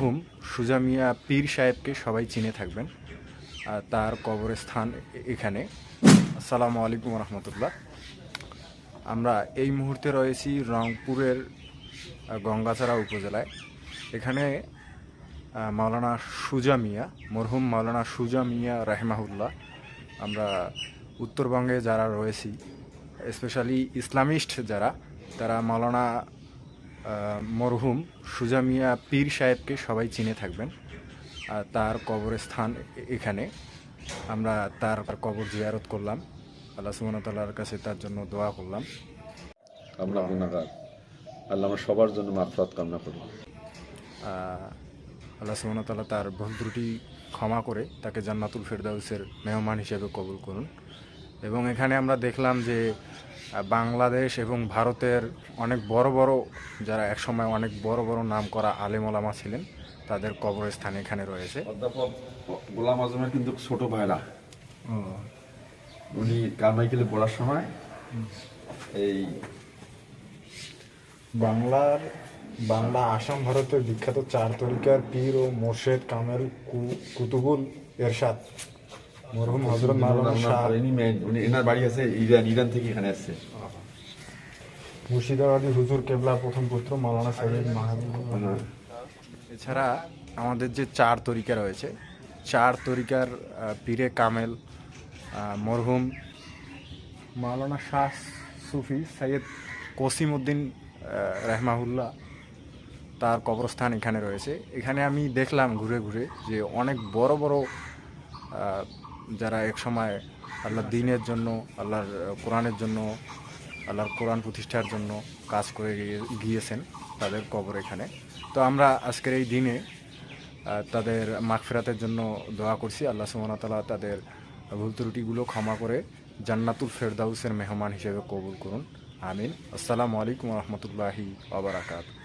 মরহুম সুজা মিয়া পীর সাহেবকে সবাই চিনে থাকবেন তার কবরস্থান এখানে। আসসালামু আলাইকুম রহমতুল্লাহ। আমরা এই মুহূর্তে রয়েছি রংপুরের গঙ্গাছড়া উপজেলায়। এখানে মাওলানা সুজা মিয়া, মরহুম মাওলানা সুজা মিয়া রাহমাহুল্লাহ। আমরা উত্তরবঙ্গে যারা রয়েছি, স্পেশালি ইসলামিস্ট যারা, তারা মাওলানা মরহুম সুজা মিয়া পীর সাহেবকে সবাই চিনে থাকবেন। আর তার কবরস্থান এখানে। আমরা তার কবর জিয়ারত করলাম। আল্লাহ সুমনতাল্লাহর কাছে তার জন্য দোয়া করলাম। আমরা গুণাগার। আল্লাহ আমার সবার জন্য মাফরাত কামনা করি। আহ, আল্লাহ সুমনতাল্লাহ তার ভুল ত্রুটি ক্ষমা করে তাকে জান্নাতুল ফেরদাউসের মেহমান হিসেবে কবুল করুন। এবং এখানে আমরা দেখলাম যে বাংলাদেশ এবং ভারতের অনেক বড় বড় যারা একসময় অনেক বড় বড় নাম করা আলেম ওলামা ছিলেন তাদের কবরস্থান এখানে রয়েছে। অধ্যাপক গোলাম আজমের কিন্তু ছোট ভাইরা। উনি কারমাইকেলে পড়ার সময় এই বাংলার বাংলা আসাম ভারতের বিখ্যাত চার তরিকার পীর ও মোর্শেদ কামেল কু- কুতুবুল এরশাদ। মরহুম হজরত মাওলানা শাহ। ইনি মেন উনি এনার বাড়ি আছে ইরান ইরান থেকে এখানে আসছে। মুর্শিদাবাদী হুজুর কেবলা প্রথম পুত্র মাওলানা সৈয়দ মাহবুব। এছাড়া আমাদের যে চার তরিকা রয়েছে চার তরিকার পীরে কামেল মরহুম মাওলানা শাহ সুফি সৈয়দ কসিম উদ্দিন রহমাহুল্লাহ তার কবরস্থান এখানে রয়েছে। এখানে আমি দেখলাম ঘুরে ঘুরে যে অনেক বড় বড় যারা এক সময় আল্লাহর দিনের জন্য, আল্লাহর কোরআনের জন্য, আল্লাহর কোরআন প্রতিষ্ঠার জন্য কাজ করে গিয়ে- গিয়েছেন তাদের কবর এখানে। তো আমরা আজকের এই দিনে তাদের মাগফিরাতের জন্য দোয়া করছি। আল্লাহ সুমনতালা তাদের ভুল ত্রুটিগুলো ক্ষমা করে জান্নাতুল ফেরদাউসের মেহমান হিসেবে কবুল করুন। আমিন। আসসালামু আলাইকুম রহমতুল্লাহি আবরাকাত